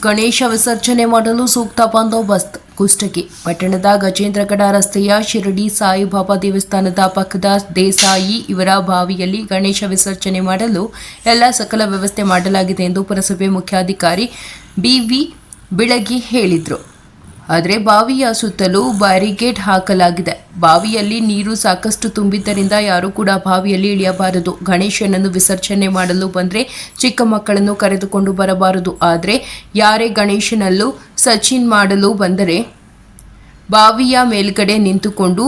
ಗಣೇಶ ವಿಸರ್ಜನೆ ಮಾಡಲು ಸೂಕ್ತ ಬಂದೋಬಸ್ತ್. ಕುಷ್ಟಗಿ ಪಟ್ಟಣದ ಗಜೇಂದ್ರಗಡ ರಸ್ತೆಯ ಶಿರಡಿ ಸಾಯಿಬಾಬಾ ದೇವಸ್ಥಾನದ ಪಕ್ಕದ ದೇಸಾಯಿ ಇವರ ಬಾವಿಯಲ್ಲಿ ಗಣೇಶ ವಿಸರ್ಜನೆ ಮಾಡಲು ಎಲ್ಲ ಸಕಲ ವ್ಯವಸ್ಥೆ ಮಾಡಲಾಗಿದೆ ಎಂದು ಪುರಸಭೆ ಮುಖ್ಯಾಧಿಕಾರಿ ಬಿವಿ ಬಿಳಗಿ ಹೇಳಿದರು. ಆದರೆ ಬಾವಿಯ ಸುತ್ತಲೂ ಬ್ಯಾರಿಗೇಡ್ ಹಾಕಲಾಗಿದೆ. ಬಾವಿಯಲ್ಲಿ ನೀರು ಸಾಕಷ್ಟು ತುಂಬಿದ್ದರಿಂದ ಯಾರೂ ಕೂಡ ಬಾವಿಯಲ್ಲಿ ಇಳಿಯಬಾರದು. ಗಣೇಶನನ್ನು ವಿಸರ್ಜನೆ ಮಾಡಲು ಬಂದರೆ ಚಿಕ್ಕ ಮಕ್ಕಳನ್ನು ಕರೆದುಕೊಂಡು ಬರಬಾರದು. ಆದರೆ ಯಾರೇ ಗಣೇಶನಲ್ಲೂ ಸಚಿನ್ ಮಾಡಲು ಬಂದರೆ ಬಾವಿಯ ಮೇಲ್ಗಡೆ ನಿಂತುಕೊಂಡು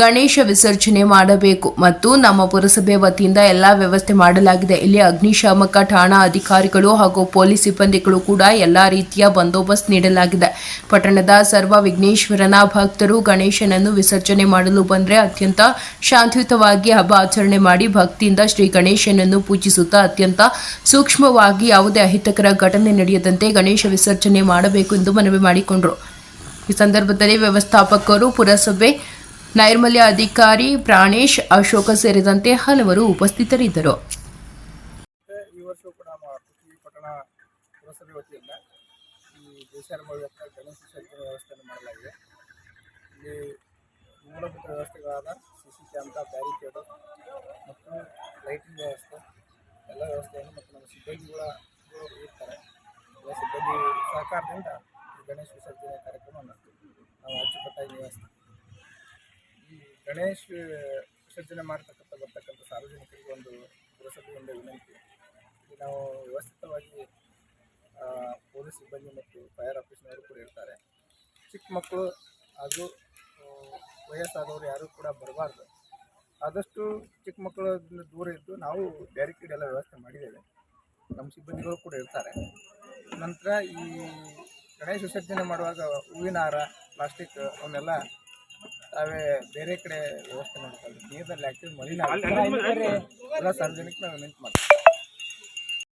ಗಣೇಶ ವಿಸರ್ಜನೆ ಮಾಡಬೇಕು ಮತ್ತು ನಮ್ಮ ಪುರಸಭೆ ವತಿಯಿಂದ ಎಲ್ಲ ವ್ಯವಸ್ಥೆ ಮಾಡಲಾಗಿದೆ. ಇಲ್ಲಿ ಅಗ್ನಿಶಾಮಕ ಠಾಣಾ ಅಧಿಕಾರಿಗಳು ಹಾಗೂ ಪೊಲೀಸ್ ಸಿಬ್ಬಂದಿಗಳು ಕೂಡ ಎಲ್ಲ ರೀತಿಯ ಬಂದೋಬಸ್ತ್ ನೀಡಲಾಗಿದೆ. ಪಟ್ಟಣದ ಸರ್ವ ವಿಘ್ನೇಶ್ವರನ ಭಕ್ತರು ಗಣೇಶನನ್ನು ವಿಸರ್ಜನೆ ಮಾಡಲು ಬಂದರೆ ಅತ್ಯಂತ ಶಾಂತಿಯುತವಾಗಿ ಹಬ್ಬ ಆಚರಣೆ ಮಾಡಿ ಭಕ್ತಿಯಿಂದ ಶ್ರೀ ಗಣೇಶನನ್ನು ಪೂಜಿಸುತ್ತಾ ಅತ್ಯಂತ ಸೂಕ್ಷ್ಮವಾಗಿ ಯಾವುದೇ ಅಹಿತಕರ ಘಟನೆ ನಡೆಯದಂತೆ ಗಣೇಶ ವಿಸರ್ಜನೆ ಮಾಡಬೇಕು ಎಂದು ಮನವಿ ಮಾಡಿಕೊಂಡರು. ಈ ಸಂದರ್ಭದಲ್ಲಿ ವ್ಯವಸ್ಥಾಪಕರು ಪುರಸಭೆ ನೈರ್ಮಲ್ಯ ಅಧಿಕಾರಿ ಪ್ರಾಣೇಶ್ ಅಶೋಕ ಸೇರಿದಂತೆ ಹಲವರು ಉಪಸ್ಥಿತರಿದ್ದರು. ಈ ವರ್ಷವೂ ಕೂಡ ಪಟ್ಟಣ ಪುರಸಭೆ ವತಿಯಿಂದ ಈ ದೇಶಾರಂಭ ಗಣೇಶ ವಿಸರ್ಜನೆ ವ್ಯವಸ್ಥೆಯನ್ನು ಮಾಡಲಾಗಿದೆ. ಇಲ್ಲಿ ಮೂಲಭೂತ ವ್ಯವಸ್ಥೆಗಳಾದ ಸಿ ಸಿ ಕ್ಯಾಮ್ರಾ, ಬ್ಯಾರಿಕೇಡು ಮತ್ತು ಲೈಟಿಂಗ್ ವ್ಯವಸ್ಥೆ, ಎಲ್ಲ ವ್ಯವಸ್ಥೆಯನ್ನು ಮತ್ತು ನಮ್ಮ ಸಿಬ್ಬಂದಿಗಳ ಇರ್ತಾರೆ. ಎಲ್ಲ ಸಿಬ್ಬಂದಿ ಸಹಕಾರದಿಂದ ಗಣೇಶ ವಿಸರ್ಜನೆ ಕಾರ್ಯಕ್ರಮವನ್ನು ನಾವು ಅಚ್ಚುಕಟ್ಟಾಗಿ ಈ ಗಣೇಶ್ ವಿಸರ್ಜನೆ ಮಾಡ್ತಕ್ಕಂಥ, ಬರ್ತಕ್ಕಂಥ ಸಾರ್ವಜನಿಕರಿಗೆ ಒಂದು ಪುರಸಭೆಯಿಂದ ವಿನಂತಿ. ನಾವು ವ್ಯವಸ್ಥಿತವಾಗಿ ಪೊಲೀಸ್ ಸಿಬ್ಬಂದಿ ಮತ್ತು ಫೈರ್ ಆಫೀಸ್ನವರು ಕೂಡ ಇರ್ತಾರೆ ಚಿಕ್ಕ ಮಕ್ಕಳು ಹಾಗೂ ವಯಸ್ಸಾದವರು ಯಾರೂ ಕೂಡ ಬರಬಾರ್ದು. ಆದಷ್ಟು ಚಿಕ್ಕ ಮಕ್ಕಳಿಂದ ದೂರ ಇದ್ದು ನಾವು ಬ್ಯಾರಿಕೇಡ್ ಎಲ್ಲ ವ್ಯವಸ್ಥೆ ಮಾಡಿದ್ದೇವೆ. ನಮ್ಮ ಸಿಬ್ಬಂದಿಗಳು ಕೂಡ ಇರ್ತಾರೆ. ನಂತರ ಈ ಗಣೇಶ ವಿಸರ್ಜನೆ ಮಾಡುವಾಗ ಹೂವಿನ ಹಾರ, ಪ್ಲಾಸ್ಟಿಕ್ ಅವನ್ನೆಲ್ಲ ತಾವೇ ಬೇರೆ ಕಡೆ ವ್ಯವಸ್ಥೆ ಮಾಡ್ತಾರೆ ನೀರಿನಲ್ಲಿ ಹಾಕಿ ಮಲಿನ ಆಗ್ತದೆ. ಎಲ್ಲ ಸಾರ್ವಜನಿಕ ನಾವು ವಿನಂತಿ ಮಾಡ್ತೀವಿ